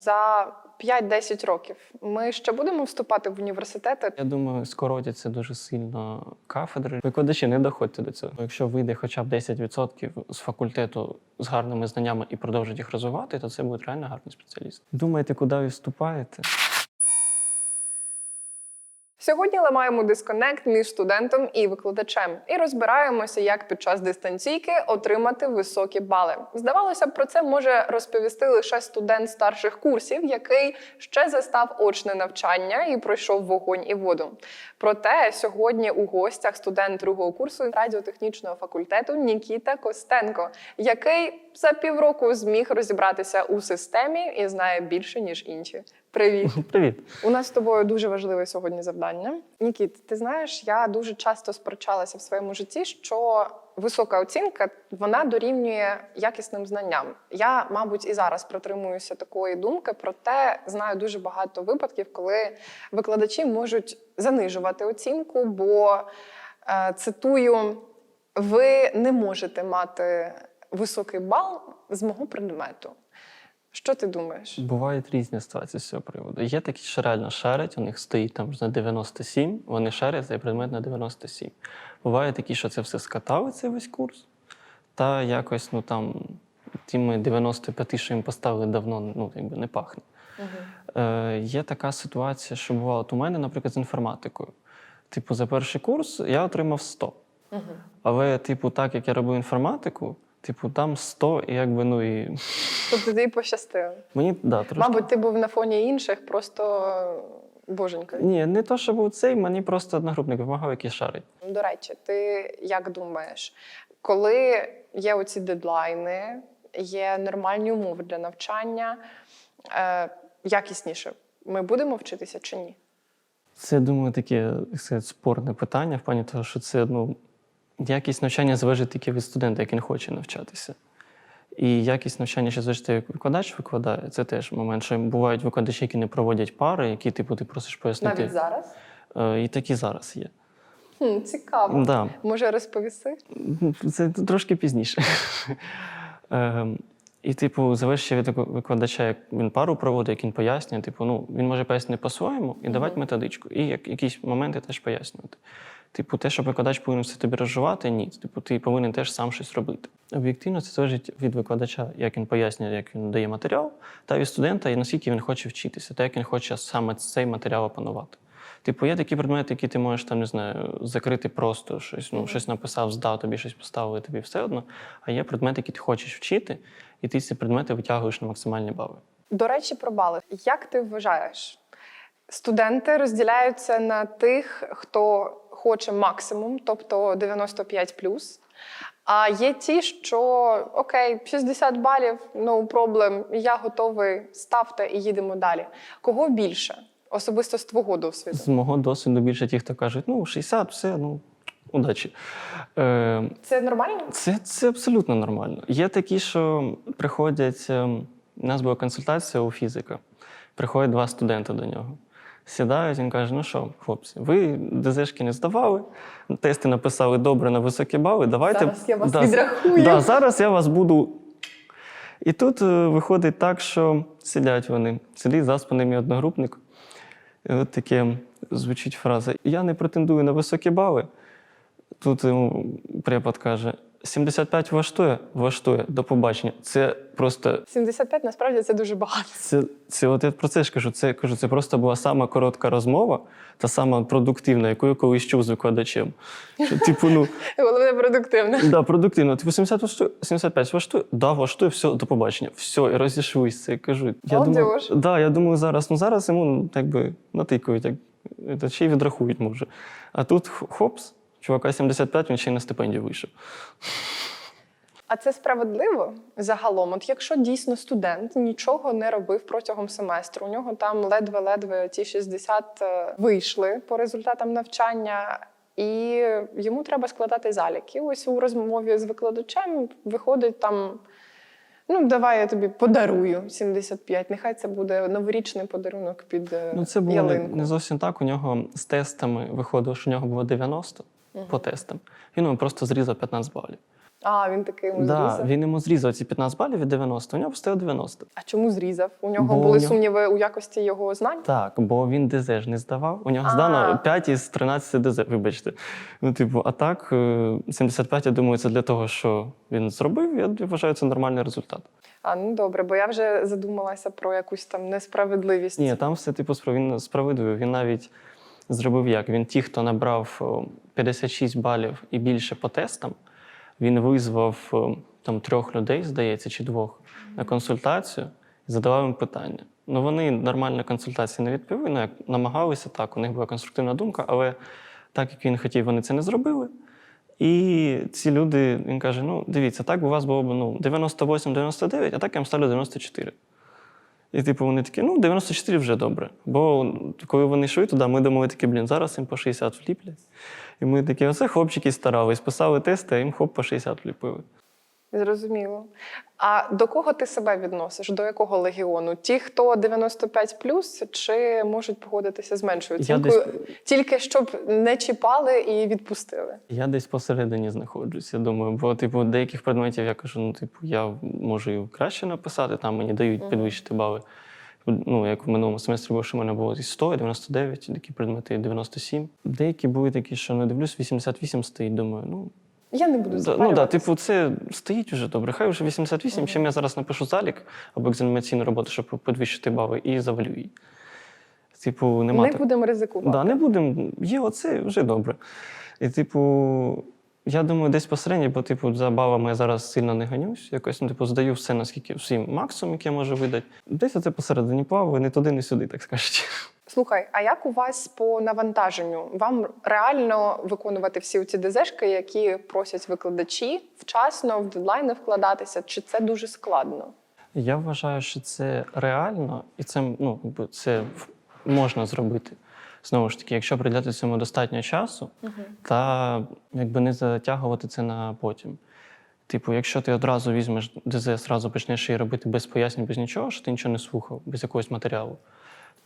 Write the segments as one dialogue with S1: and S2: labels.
S1: За 5-10 років ми ще будемо вступати в університети.
S2: Я думаю, скоротяться дуже сильно кафедри. Викладачі не доходьте до цього. Якщо вийде хоча б 10% з факультету з гарними знаннями і продовжить їх розвивати, то це буде реально гарний спеціаліст. Думайте, куди ви вступаєте?
S1: Сьогодні ламаємо дисконект між студентом і викладачем і розбираємося, як під час дистанційки отримати високі бали. Здавалося б, про це може розповісти лише студент старших курсів, який ще застав очне навчання і пройшов вогонь і воду. Проте сьогодні у гостях студент другого курсу радіотехнічного факультету Нікіта Костенко, який за півроку зміг розібратися у системі і знає більше ніж інші. Привіт!
S2: Привіт.
S1: У нас з тобою дуже важливе сьогодні завдання. Нікіт, ти знаєш, я дуже часто сперечалася в своєму житті, що висока оцінка вона дорівнює якісним знанням. Я, мабуть, і зараз притримуюся такої думки, проте знаю дуже багато випадків, коли викладачі можуть занижувати оцінку, бо е, цитую: ви не можете мати високий бал з мого предмету. Що ти думаєш?
S2: Бувають різні ситуації з цього приводу. Є такі, що реально шарять, у них стоїть там на 97, вони шарять цей предмет на 97. Буває такі, що це все скатали, цей весь курс, та якось ну там тими 95, що їм поставили давно, ну якби не пахне. Е, є така ситуація, що бувало от у мене, наприклад, з інформатикою. Типу, за перший курс я отримав 100. Але, типу, так як я робив інформатику, типу, там 100, і якби ну і
S1: Тобто тобі пощастило.
S2: мені да, трошки.
S1: Мабуть, ти був на фоні інших, просто боженька.
S2: Ні, не то, що був цей, мені просто одногрупник вимагав, який шарить.
S1: До речі, ти як думаєш, коли є оці дедлайни, є нормальні умови для навчання, е, якісніше, ми будемо вчитися чи ні?
S2: Це, думаю, таке як сказати, спорне питання, в плані того, що це ну, якість навчання залежить тільки від студента, як він хоче навчатися. І якість навчання ще залежить, як викладач викладає. Це теж момент, що бувають викладачі, які не проводять пари, які типу, ти просиш пояснити.
S1: Навіть зараз?
S2: Е, І такі зараз є.
S1: Хм, цікаво.
S2: Да.
S1: Може розповісти?
S2: Це трошки пізніше. Ем, І, типу, залежить ще від викладача, як він пару проводить, як він пояснює. Типу, ну, він може пояснити по-своєму і давати методичку, і як, якісь моменти теж пояснювати. Типу, те, що викладач повинен все тобі розживати, ні. Типу, ти повинен теж сам щось робити. Об'єктивно, це залежить від викладача, як він пояснює, як він дає матеріал, та від студента, і наскільки він хоче вчитися, та як він хоче саме цей матеріал опанувати. Типу, є такі предмети, які ти можеш там, не знаю, закрити просто щось, ну, щось написав, здав, тобі щось поставили, тобі все одно. А є предмети, які ти хочеш вчити, і ти ці предмети витягуєш на максимальні бали.
S1: До речі, про бали. Як ти вважаєш? Студенти розділяються на тих, хто хоче максимум, тобто 95 А є ті, що окей, 60 балів, no problem, я готовий, ставте і їдемо далі. Кого більше? Особисто з твого досвіду.
S2: З мого досвіду більше ті, хто кажуть, ну, 60, все, ну, удачі. Е,
S1: Це нормально?
S2: Це, це абсолютно нормально. Є такі, що приходять. ем, У нас була консультація у фізика. Приходять два студенти до нього. Сідають, він каже: ну що, хлопці, ви ДЗшки не здавали, тести написали добре на високі бали. Давайте
S1: Зараз я вас
S2: Да,
S1: відрахую.
S2: Да, зараз я вас буду. І тут е, виходить так, що сидять вони, сидить заспаний мій одногрупник. І от таке звучить фраза: Я не претендую на високі бали. Тут йому препод каже: 75 влаштує, влаштує, до побачення. Це просто.
S1: 75 насправді це дуже багато.
S2: Це, це от я про це ж кажу. Це кажу, це просто була сама коротка розмова, та сама продуктивна, яку я колись чув з викладачем. Що, типу, ну,
S1: Головне продуктивне.
S2: да, продуктивно. Типу, 70 влаштує, 75 влаштує, да, влаштує, все, до побачення. Все, і розійшлися. Я кажу. Я думаю, да, я думаю, зараз, ну зараз йому ну, так би натикають, як та ще й відрахують, може. А тут хопс, чувака 75, він ще й на стипендію вийшов.
S1: А це справедливо загалом. От якщо дійсно студент нічого не робив протягом семестру, у нього там ледве-ледве ті 60 е, вийшли по результатам навчання, і йому треба складати заліки. Ось у розмові з викладачем виходить там. Ну, давай я тобі подарую 75. Нехай це буде новорічний подарунок під е,
S2: Ну, це було
S1: ялинку.
S2: не зовсім так. У нього з тестами виходило, що у нього було 90 по тестам. Він йому просто зрізав 15 балів.
S1: А, він такий йому
S2: Да,
S1: зрізав.
S2: він йому зрізав ці 15 балів від 90, у нього поставив 90.
S1: А чому зрізав? У нього
S2: Бо у
S1: були
S2: нього-
S1: сумніви у якості його знань?
S2: Так, бо він ДЗ ж не здавав. У нього
S1: А.
S2: здано 5 із 13 ДЗ, вибачте. Ну, типу, а так, е, 75, я думаю, це для того, що він зробив. Я вважаю, це нормальний результат.
S1: А ну добре, бо я вже задумалася про якусь там несправедливість.
S2: Ні, там все типу справ- він справедливо. Він навіть зробив як? Він ті, хто набрав 56 балів і більше по тестам, він визвав там трьох людей, здається, чи двох на консультацію і задавав їм питання. Ну вони нормально консультації не відповіли. Ну, як намагалися так, у них була конструктивна думка, але так як він хотів, вони це не зробили. І ці люди, він каже: ну, дивіться, так у вас було б ну, 98-99, а так я вам ставлю 94. І типу вони такі, ну, 94 вже добре. Бо коли вони йшли туди, ми думали такі, блін, зараз їм по 60 вліплять. І ми такі, оце хлопчики старались, писали тести, а їм хоп по 60 вліпили.
S1: Зрозуміло. А до кого ти себе відносиш? До якого легіону? Ті, хто 95 чи можуть погодитися з меншою оцінкою,
S2: десь-
S1: тільки щоб не чіпали і відпустили?
S2: Я десь посередині знаходжусь, я думаю, бо типу деяких предметів я кажу, ну, типу, я можу і краще написати, там мені дають підвищити бали. Ну, як в минулому семестрі було, що в мене було і 100, і 99, такі предмети і 97. Деякі були такі, що не дивлюсь, 88 стоїть, думаю, ну,
S1: Я не буду
S2: Да, ну да, типу, це стоїть вже добре. Хай вже 88, чим я зараз напишу залік або екзаменаційну роботу, щоб підвищити бали, і завалю її. Типу, нема
S1: не
S2: так-
S1: будемо ризикувати.
S2: Да, не будемо. Є оце вже добре. І, типу, я думаю, десь посередньо, бо, типу, за балами я зараз сильно не ганюсь. Якось, ну, типу, здаю все, наскільки всім максимум, який я можу видати. Десь оце посередині плаваю, не туди, не сюди, так скажуть.
S1: Слухай, а як у вас по навантаженню? Вам реально виконувати всі ці ДЗшки, які просять викладачі, вчасно в дедлайни вкладатися? Чи це дуже складно?
S2: Я вважаю, що це реально, і це, ну, це можна зробити. Знову ж таки, якщо приділяти цьому достатньо часу, та якби не затягувати це на потім. Типу, якщо ти одразу візьмеш ДЗ, одразу почнеш її робити без пояснень, без нічого, що ти нічого не слухав, без якогось матеріалу,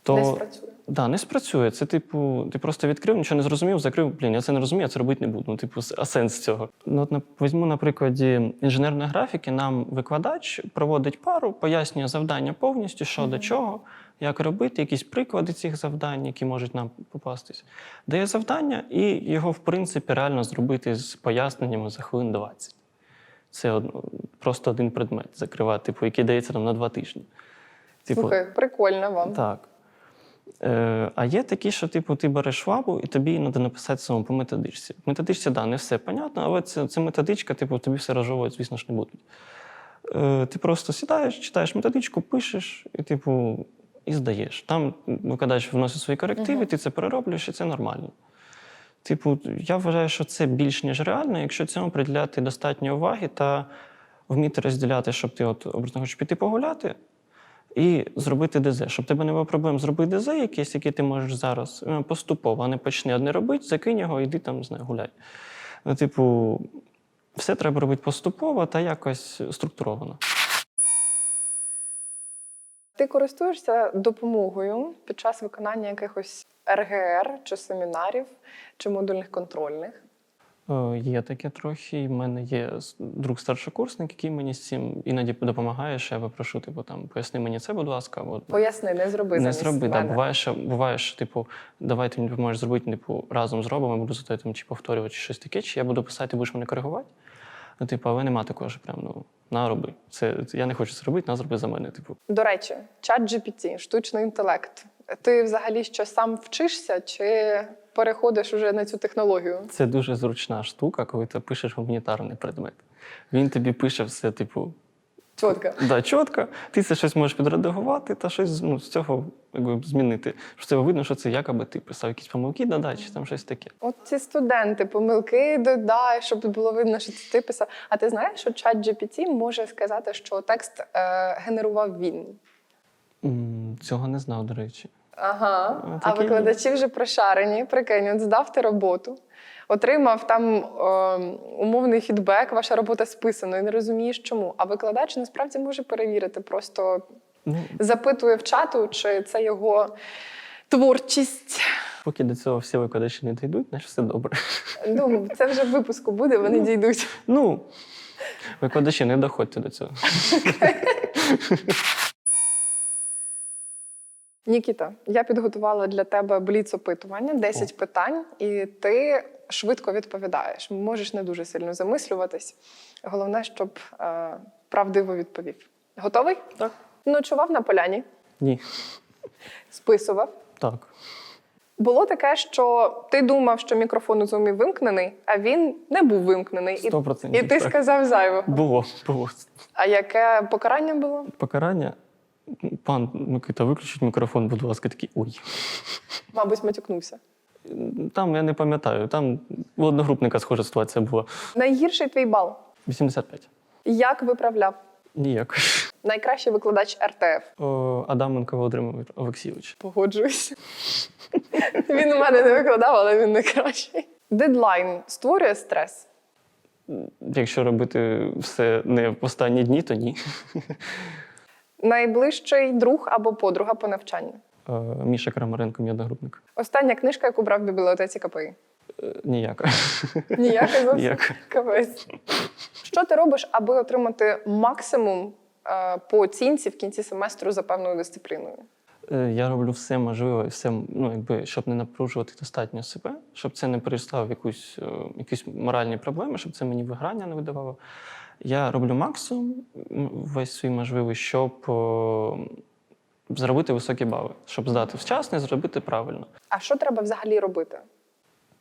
S2: то
S1: Не спрацює.
S2: Да, не спрацює. Це, типу, ти просто відкрив, нічого не зрозумів, закрив. Блін, я це не розумію, я це робити не буду. Ну, типу, а сенс цього? Ну, от візьму на прикладі інженерної графіки. Нам викладач проводить пару, пояснює завдання повністю, що до чого, як робити, якісь приклади цих завдань, які можуть нам попастись. Дає завдання, і його, в принципі, реально зробити з поясненнями за хвилин 20. Це од- просто один предмет закривати, типу, який дається нам на два тижні. Типу,
S1: Слухай, прикольно вам.
S2: так. Е, а є такі, що типу, ти береш швабу і тобі треба написати самому по методичці. В методичці, так, да, не все понятно, але це, це методичка, типу, тобі все розжовувати, звісно ж, не будуть. Е, ти просто сідаєш, читаєш методичку, пишеш і, типу, і здаєш. Там викладач вносить свої корективи, ти це перероблюєш, і це нормально. Типу, я вважаю, що це більш ніж реально, якщо цьому приділяти достатньо уваги та вміти розділяти, щоб ти от образно хочеш піти погуляти, і зробити ДЗ, щоб тебе не було проблем зробити ДЗ якийсь, який ти можеш зараз е, поступово, а не почни одне робити, закинь його, іди там, не знаю, гуляй. Ну, типу, все треба робити поступово та якось структуровано.
S1: Ти користуєшся допомогою під час виконання якихось РГР чи семінарів, чи модульних контрольних?
S2: Е, Є таке трохи. У мене є друг старшокурсник, який мені з цим іноді допомагає. Що я попрошу, типу, там, поясни мені це, будь ласка. Або,
S1: Поясни, не зроби
S2: не зроби. Да, буває, що, буває, що, типу, давай ти мені допоможеш зробити, типу, разом зробимо, я буду за там, чи повторювати чи щось таке, чи я буду писати, ти будеш мене коригувати. Ну, типу, але нема такого, що прям, ну, на роби. Це- я не хочу це робити, на зроби за мене. Типу.
S1: До речі, чат GPT, штучний інтелект. Ти взагалі що сам вчишся, чи переходиш уже на цю технологію?
S2: Це дуже зручна штука, коли ти пишеш гуманітарний предмет. Він тобі пише все, типу,
S1: Чітко.
S2: Да, чітко. Ти це щось можеш підредагувати та щось ну, з цього якби, змінити. Що цього видно, що це якоби ти писав якісь помилки, додати, чи там щось таке.
S1: От ці студенти, помилки додай, щоб було видно, що це ти писав. А ти знаєш, що чат GPT може сказати, що текст е, генерував він?
S2: Цього не знав, до речі.
S1: Ага.
S2: Ну,
S1: А викладачі вже прошарені. Прикинь, от здав ти роботу, отримав там е, умовний фідбек, ваша робота списана, і не розумієш чому. А викладач насправді може перевірити, просто
S2: Ну,
S1: запитує в чату, чи це його творчість.
S2: поки до цього всі викладачі не дійдуть, значить все добре.
S1: Ну, це вже в випуску буде, вони дійдуть.
S2: Ну, Викладачі, не доходьте до цього.
S1: Нікіта, я підготувала для тебе бліц-опитування, 10 питань, і ти швидко відповідаєш. Можеш не дуже сильно замислюватись. Головне, щоб е, правдиво відповів. Готовий?
S2: Так.
S1: Ночував на поляні,
S2: Ні.
S1: списував.
S2: Так.
S1: Було таке, що ти думав, що мікрофон у зумі вимкнений, а він не був вимкнений. І,
S2: Сто процентів,
S1: і ти
S2: так.
S1: сказав зайвого.
S2: Було, було.
S1: А яке покарання було?
S2: Покарання. Пан Микита, виключіть мікрофон, будь ласка, такий ой.
S1: Мабуть, матюкнувся.
S2: Там я не пам'ятаю, там у одногрупника схожа ситуація була.
S1: Найгірший твій бал.
S2: 85.
S1: Як виправляв?
S2: Ніяк.
S1: Найкращий викладач РТФ.
S2: О, Адаменко Володимир Олексійович.
S1: Погоджуюсь. Він у мене не викладав, але він найкращий. Дедлайн створює стрес.
S2: Якщо робити все не в останні дні, то ні.
S1: Найближчий друг або подруга по навчанню.
S2: Е, Міша Крамаренко, мій одногрупник.
S1: Остання книжка, яку брав в бібліотеці КПІ.
S2: Е, Ніяк.
S1: Ніяка зовсім.
S2: Ніяк.
S1: Капець. Що ти робиш, аби отримати максимум е, по оцінці в кінці семестру за певною дисципліною?
S2: Е, Я роблю все можливе, все, ну, якби, щоб не напружувати достатньо себе, щоб це не перейшло в якусь, е, якісь моральні проблеми, щоб це мені виграння не видавало. Я роблю максимум весь свій можливий, щоб о, зробити високі бали, щоб здати вчасно і зробити правильно.
S1: А що треба взагалі робити?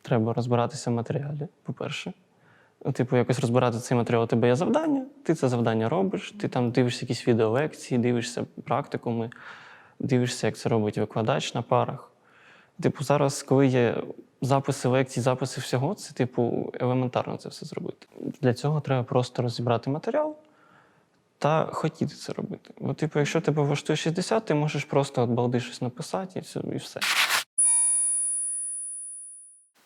S2: Треба розбиратися в матеріалі, по-перше. Ну, Типу, якось розбирати цей матеріал. У тебе є завдання, ти це завдання робиш, ти там дивишся якісь відеолекції, дивишся практикуми, дивишся, як це робить викладач на парах. Типу, зараз, коли є записи лекцій, записи всього, це, типу, елементарно це все зробити. Для цього треба просто розібрати матеріал та хотіти це робити. Бо, типу, якщо тебе влаштує 60, ти можеш просто от балди щось написати і все. І все.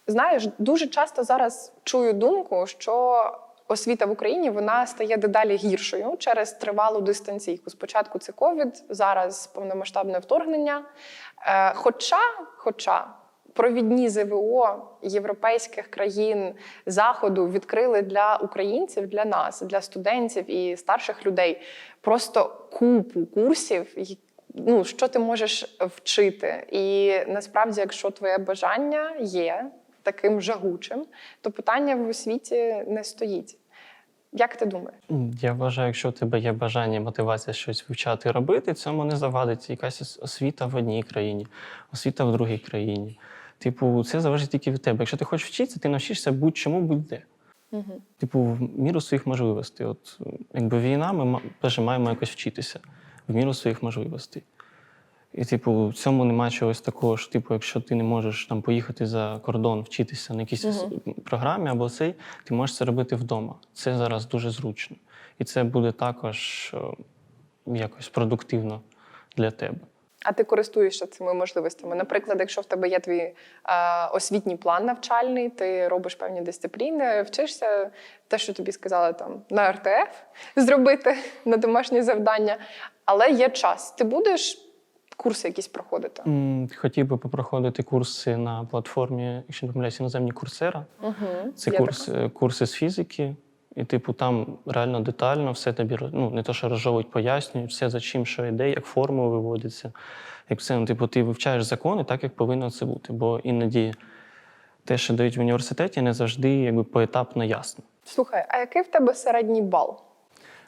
S1: Знаєш, дуже часто зараз чую думку, що освіта в Україні вона стає дедалі гіршою через тривалу дистанційку. Спочатку це ковід, зараз повномасштабне вторгнення. Е, Хоча, хоча провідні ЗВО європейських країн заходу відкрили для українців, для нас, для студентів і старших людей просто купу курсів. Ну, що ти можеш вчити, і насправді, якщо твоє бажання є таким жагучим, то питання в освіті не стоїть. Як ти думаєш?
S2: Я вважаю, якщо у тебе є бажання мотивація щось вивчати робити, цьому не завадить якась освіта в одній країні, освіта в другій країні. Типу, це залежить тільки від тебе. Якщо ти хочеш вчитися, ти навчишся будь-чому будь-де.
S1: Угу.
S2: Типу, в міру своїх можливостей. От якби війна, ми теж маємо якось вчитися в міру своїх можливостей. І, типу, в цьому немає чогось такого, що, типу, якщо ти не можеш там поїхати за кордон, вчитися на якійсь
S1: Мгм.
S2: програмі або цей, ти можеш це робити вдома. Це зараз дуже зручно. І це буде також о, якось продуктивно для тебе.
S1: А ти користуєшся цими можливостями? Наприклад, якщо в тебе є твій е, освітній план навчальний, ти робиш певні дисципліни, вчишся те, що тобі сказали там на РТФ зробити на домашні завдання, але є час. Ти будеш курси якісь проходити?
S2: Хотів би попроходити курси на платформі, якщо не помиляюсь, іноземні курсера.
S1: Угу.
S2: Це курс, е, курси з фізики, і, типу, там реально детально все тобі ну, не то, що розжовують, пояснюють, все за чим, що йде, як формули виводяться. Як все, ну, типу, ти вивчаєш закони так, як повинно це бути. Бо іноді те, що дають в університеті, не завжди якби, поетапно ясно.
S1: Слухай, а який в тебе середній бал?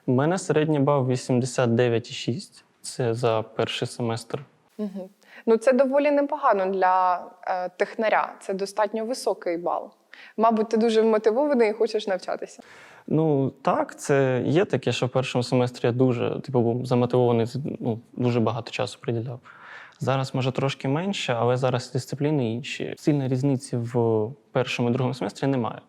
S2: У мене середній бал 89,6. Це за перший семестр.
S1: Угу. Ну, це доволі непогано для е, технаря. Це достатньо високий бал. Мабуть, ти дуже вмотивований і хочеш навчатися.
S2: Ну так, це є таке, що в першому семестрі я дуже типу, був замотивований, ну, дуже багато часу приділяв. Зараз може трошки менше, але зараз дисципліни інші. Сильної різниці в першому і другому семестрі немає.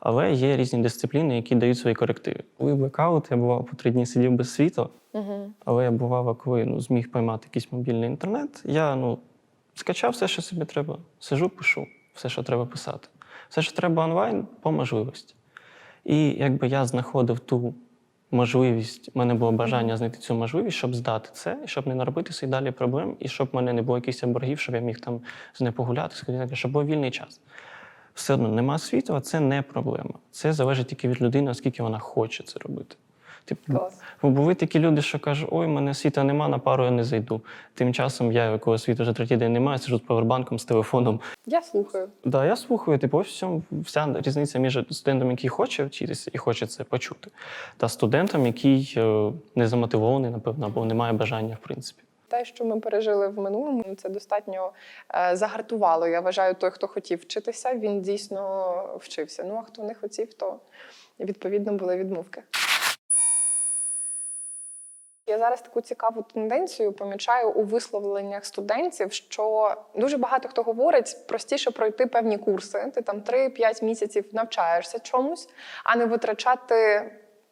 S2: Але є різні дисципліни, які дають свої корективи. Коли блекаут, я бував по три дні сидів без світла,
S1: Угу.
S2: але я бував, коли ну, зміг поймати якийсь мобільний інтернет. Я ну, скачав все, що собі треба. Сижу, пишу, все, що треба писати. Все, що треба онлайн, по можливості. І якби я знаходив ту можливість, в мене було бажання знайти цю можливість, щоб здати це, щоб не наробити свій далі проблем, і щоб в мене не було якихось боргів, щоб я міг там з нею погуляти, сказати, щоб був вільний час. все одно нема світу, а це не проблема. Це залежить тільки від людини, наскільки вона хоче це робити. Типу, бо були такі люди, що кажуть, ой, мене світа нема, на пару я не зайду. Тим часом я, якого світу вже третій день немає, сижу з павербанком, з телефоном.
S1: Я слухаю.
S2: Да, я слухаю, типу, ось в цьому вся різниця між студентом, який хоче вчитися і хоче це почути, та студентом, який е, не замотивований, напевно, або не має бажання, в принципі.
S1: Те, що ми пережили в минулому, це достатньо е, загартувало. Я вважаю, той, хто хотів вчитися, він дійсно вчився. Ну а хто не хотів, то відповідно були відмовки. Я зараз таку цікаву тенденцію помічаю у висловленнях студентів, що дуже багато хто говорить простіше пройти певні курси. Ти там 3-5 місяців навчаєшся чомусь, а не витрачати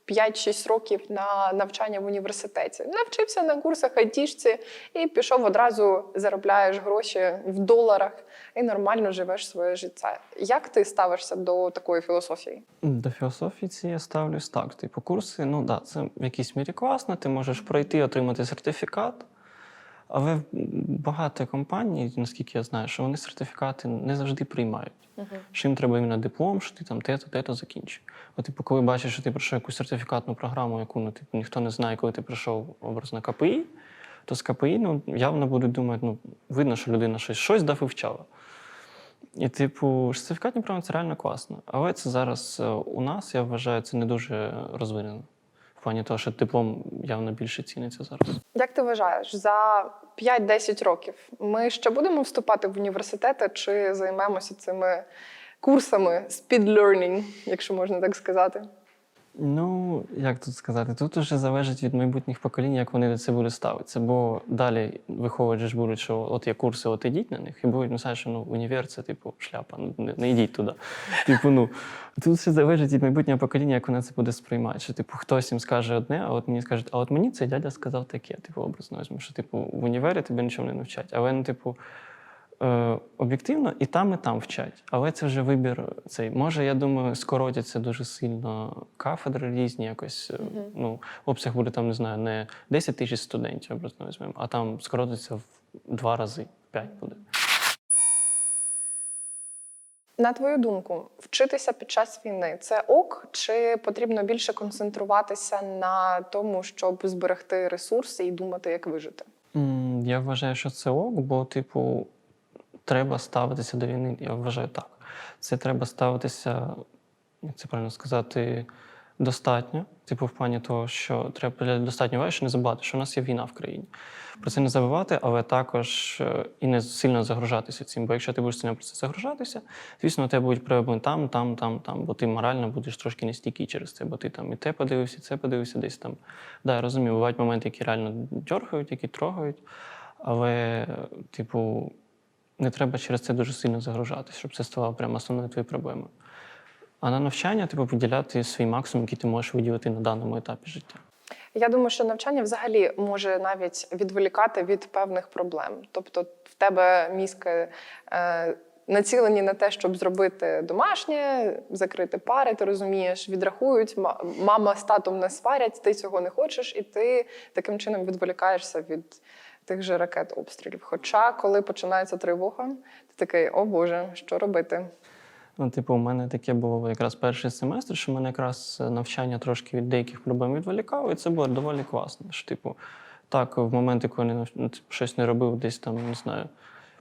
S1: 5-6 років на навчання в університеті. Навчився на курсах айтішці і пішов одразу заробляєш гроші в доларах і нормально живеш своє життя. Як ти ставишся до такої філософії?
S2: До філософії ці я ставлюсь так. Типу, курси, ну да, це в якійсь мірі класно, ти можеш пройти, отримати сертифікат. Але багато компаній, наскільки я знаю, що вони сертифікати не завжди приймають. Що їм треба іменно диплом, що ти там те-то, те-то закінчив. От, типу, коли бачиш, що ти пройшов якусь сертифікатну програму, яку ну, типу, ніхто не знає, коли ти пройшов образно КПІ, то з КПІ ну, явно будуть думати, ну, видно, що людина щось, щось дав і вчала. І, типу, сертифікатні програми це реально класно. Але це зараз е, у нас, я вважаю, це не дуже розвинено. В плані того, що диплом явно більше ціниться зараз.
S1: Як ти вважаєш, за 5-10 років ми ще будемо вступати в університети чи займемося цими курсами speed learning, якщо можна так сказати?
S2: Ну, як тут сказати, тут уже залежить від майбутніх поколінь, як вони до це будуть ставитися. Бо далі виходять же ж будуть, що от є курси, от ідіть на них, і будуть писати, що ну, універ це типу шляпа, ну не, не йдіть туди. Типу, ну тут ще залежить від майбутнього покоління, як вони це буде сприймати. Що типу хтось їм скаже одне, а от мені скажуть, а от мені цей дядя сказав таке, типу, образно візьму, що типу в універі тебе нічого не навчать. Але ну, типу. Е, об'єктивно і там, і там вчать. Але це вже вибір цей. Може, я думаю, скоротяться дуже сильно кафедри різні, якось е, ну, обсяг буде там, не знаю, не 10 тисяч студентів, образно візьмемо, а там скоротиться в два рази, в п'ять буде.
S1: На твою думку, вчитися під час війни це ок, чи потрібно більше концентруватися на тому, щоб зберегти ресурси і думати, як вижити?
S2: Я вважаю, що це ок, бо, типу, треба ставитися до війни. Я вважаю так. Це треба ставитися, як це правильно сказати, достатньо. Типу, в плані того, що треба достатньо уваги, що не забувати, що в нас є війна в країні. Про це не забувати, але також е, і не сильно загружатися цим. Бо якщо ти будеш сильно про це загружатися, звісно, у тебе будуть проблеми там, там, там, там, бо ти морально будеш трошки нестійкий через це, бо ти там і те подивився, і це подивився, десь там. Да, я розумію, бувають моменти, які реально дьоргають, які трогають, але, типу, не треба через це дуже сильно загружатися, щоб це ставало прямо основною твоєю проблемою. А на навчання, типу, виділяти свій максимум, який ти можеш виділити на даному етапі життя.
S1: Я думаю, що навчання взагалі може навіть відволікати від певних проблем. Тобто, в тебе мізки е, націлені на те, щоб зробити домашнє, закрити пари, ти розумієш, відрахують, мама з татом не сварять, ти цього не хочеш, і ти таким чином відволікаєшся від тих же ракет обстрілів. Хоча, коли починається тривога, ти такий, о Боже, що робити?
S2: Ну, типу, у мене таке було якраз перший семестр, що мене якраз е, навчання трошки від деяких проблем відволікало, і це було доволі класно. Що, типу, так, в моменти, коли я ну, типу, щось не робив, десь там, не знаю,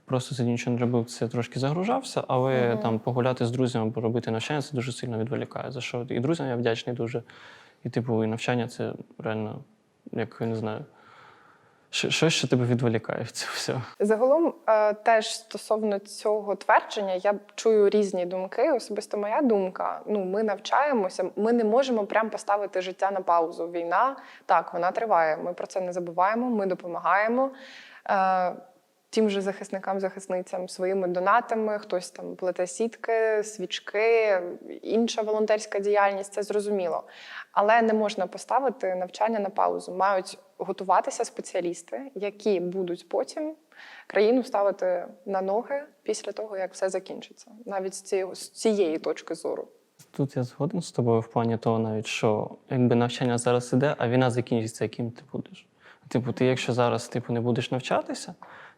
S2: просто сидів нічого не робив, це трошки загружався, але там погуляти з друзями або робити навчання це дуже сильно відволікає. За що і друзям я вдячний дуже. І, типу, і навчання це реально, як не знаю, що- що тебе відволікає в це все?
S1: Загалом, е, теж стосовно цього твердження, я чую різні думки. Особисто моя думка: ну, ми навчаємося, ми не можемо прям поставити життя на паузу. Війна так, вона триває. Ми про це не забуваємо, ми допомагаємо. Тим же захисникам, захисницям своїми донатами, хтось там плете сітки, свічки, інша волонтерська діяльність це зрозуміло. Але не можна поставити навчання на паузу. Мають готуватися спеціалісти, які будуть потім країну ставити на ноги після того, як все закінчиться, навіть з цієї, цієї точки зору.
S2: Тут я згоден з тобою в плані того, навіть що якби навчання зараз іде, а війна закінчиться, яким ти будеш. Типу, ти, якщо зараз типу, не будеш навчатися,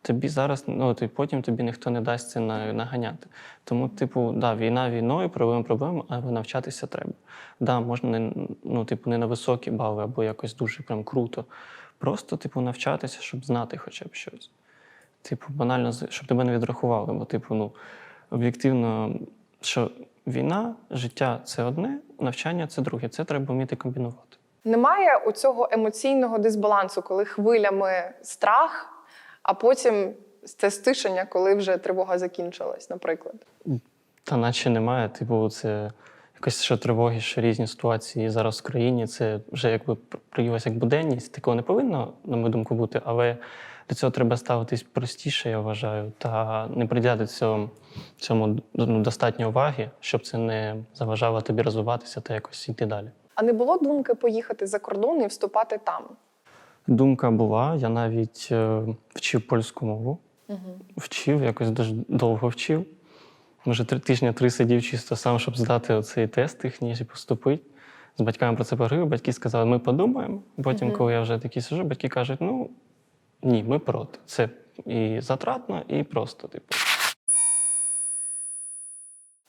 S2: тобі зараз, ну ти потім тобі ніхто не дасть це наганяти. Тому, типу, да, війна війною, проблема проблема, але навчатися треба. Да, можна не, ну, типу, не на високі бали або якось дуже прям круто. Просто, типу, навчатися, щоб знати хоча б щось. Типу, банально, щоб тебе не відрахували. Бо, типу, ну, об'єктивно, що війна, життя це одне, навчання це друге. Це треба вміти комбінувати.
S1: Немає у цього емоційного дисбалансу, коли хвилями страх, а потім це стишення, коли вже тривога закінчилась, наприклад.
S2: Та наче немає. Типу, це якось що тривоги, що різні ситуації зараз в країні. Це вже якби проявилася як буденність. Такого не повинно, на мою думку, бути, але до цього треба ставитись простіше, я вважаю, та не приділяти цьому, цьому ну, достатньо уваги, щоб це не заважало тобі розвиватися та якось йти далі.
S1: А не було думки поїхати за кордон і вступати там?
S2: Думка була, я навіть е, вчив польську мову,
S1: Угу.
S2: вчив, якось дуже довго вчив. Може, три тижні три сидів чисто сам, щоб здати оцей тест технічний поступити. З батьками про це поговорив, батьки сказали, ми подумаємо. Потім,
S1: Мгм.
S2: коли я вже такий сижу, батьки кажуть, ну ні, ми проти. Це і затратно, і просто, типу.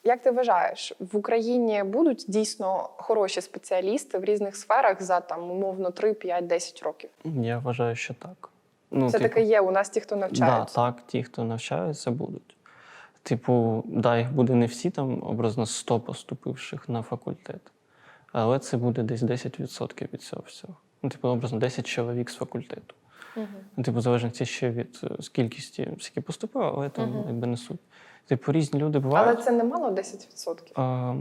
S1: Як ти вважаєш, в Україні будуть дійсно хороші спеціалісти в різних сферах за там умовно 3, 5, 10 років?
S2: Я вважаю, що так. Ну,
S1: Це таке є. У нас ті, хто
S2: Да,
S1: навчається.
S2: так, ті, хто навчаються, будуть. Типу, да, їх буде не всі там образно 100 поступивших на факультет, але це буде десь 10% від цього всього. Ну, типу, образно 10 чоловік з факультету. Ну, типу, залежно ще від е, кількості, скільки поступило, але там
S1: Мгм.
S2: якби не суть. Типу, різні люди бувають.
S1: Але це немало 10%.
S2: А,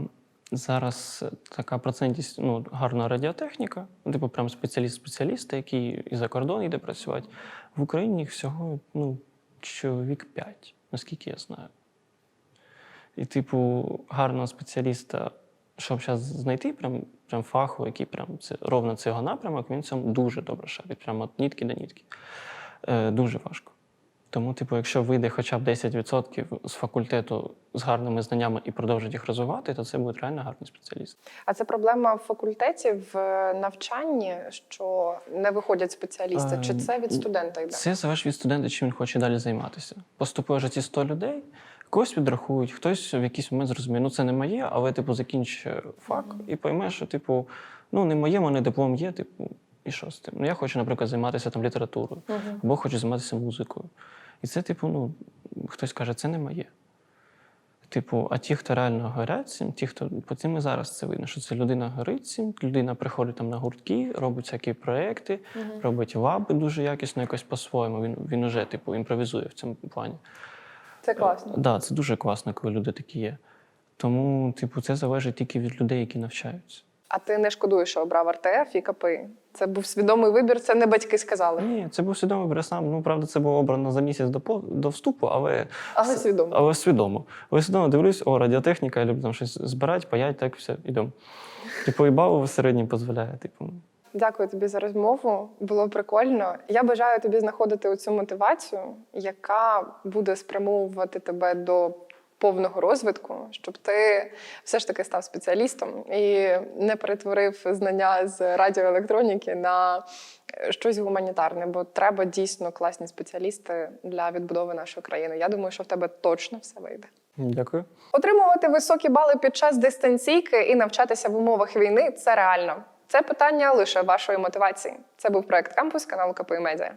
S2: зараз така процентність ну, гарна радіотехніка, ну, типу, прям спеціаліст-спеціаліст, який і за кордон йде працювати. В Україні їх всього ну, чоловік 5, наскільки я знаю. І, типу, гарного спеціаліста, щоб зараз знайти, прям, прям фаху, який прям це, ровно це його напрямок, він в цьому дуже добре шарить, прямо від нітки до нітки. Е, дуже важко. Тому, типу, якщо вийде хоча б 10% з факультету з гарними знаннями і продовжить їх розвивати, то це буде реально гарний спеціаліст.
S1: А це проблема в факультеті в навчанні, що не виходять спеціалісти, чи
S2: Ем,
S1: це від студента йде?
S2: Це залежить від студента, чим він хоче далі займатися. Поступило вже ці 100 людей, когось відрахують, хтось в якийсь момент зрозуміє, ну це не моє, але типу закінч фак і пойме, що типу, ну не моє, мене диплом є, типу, і що з тим? Ну я хочу, наприклад, займатися там літературою,
S1: Мгм.
S2: або хочу займатися музикою. І це, типу, ну, хтось каже, це не моє. Типу, а ті, хто реально горять цим, ті, хто по цим і зараз це видно, що це людина горить цим, людина приходить там на гуртки, робить всякі проекти,
S1: Мгм.
S2: робить лаби дуже якісно, якось по-своєму. Він, він уже, типу, імпровізує в цьому плані.
S1: Це класно.
S2: Так, да, це дуже класно, коли люди такі є. Тому, типу, це залежить тільки від людей, які навчаються.
S1: А ти не шкодуєш, що обрав РТФ і КПІ? Це був свідомий вибір, це не батьки сказали,
S2: Ні, це був свідомий вибір сам. Ну, правда, це було обрано за місяць до, до вступу, але
S1: але свідомо.
S2: Але свідомо. Але свідомо дивлюсь, о, радіотехніка, я люблю там щось збирати, паять, так все, йдемо. Типу, і балу в середній дозволяє. Типу.
S1: Дякую тобі за розмову. Було прикольно. Я бажаю тобі знаходити оцю мотивацію, яка буде спрямовувати тебе до повного розвитку, щоб ти все ж таки став спеціалістом і не перетворив знання з радіоелектроніки на е, щось гуманітарне, бо треба дійсно класні спеціалісти для відбудови нашої країни. Я думаю, що в тебе точно все вийде.
S2: Дякую.
S1: Отримувати високі бали під час дистанційки і навчатися в умовах війни це реально. Це питання лише вашої мотивації. Це був проект Кампус каналу КПІ Медіа.